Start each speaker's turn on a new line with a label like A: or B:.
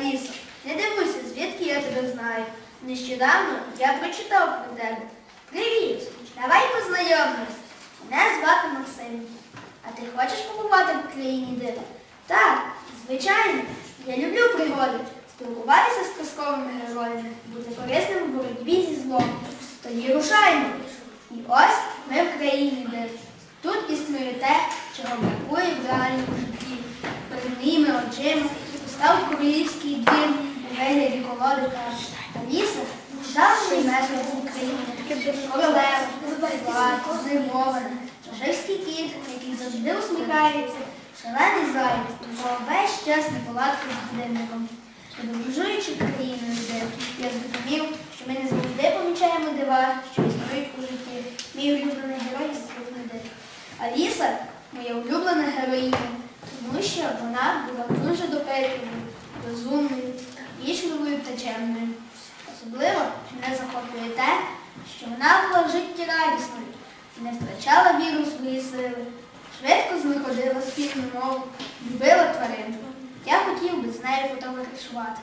A: Алісо, не дивуйся, звідки я тебе знаю. Нещодавно я прочитав про тебе. Привіт! Давай познайомимось. Мене звати Максим. А ти хочеш побувати в країні див? Так, звичайно. Я люблю пригоди, спілкуватися з казковими героями, бути корисним у боротьбі зі злом. Тоді рушаймо. І ось ми в країні див. Тут існує те, чого бракує в реальному житті. Перед моїми очима постав королівський дім у вигляді колоди каш. Та ліса завжди мешканець України. Королева, звати, здивована, жорсткий кіт, який завжди усміхається, шалений заєць, якого весь час неполадки з годинником. Подорожуючи країною де я зрозумів, що ми не завжди помічаємо дива, що існують у житті. Мій улюблений герой скрутний див. Аліса моя улюблена героїня, тому що вона була дуже допитливою, розумною, вічливою та чемною. Особливо мене захоплює те, що вона була в житті радісною, не втрачала віру в свої сили, швидко знаходила спільну мову, любила тварин. Я хотів би з нею фотографувати.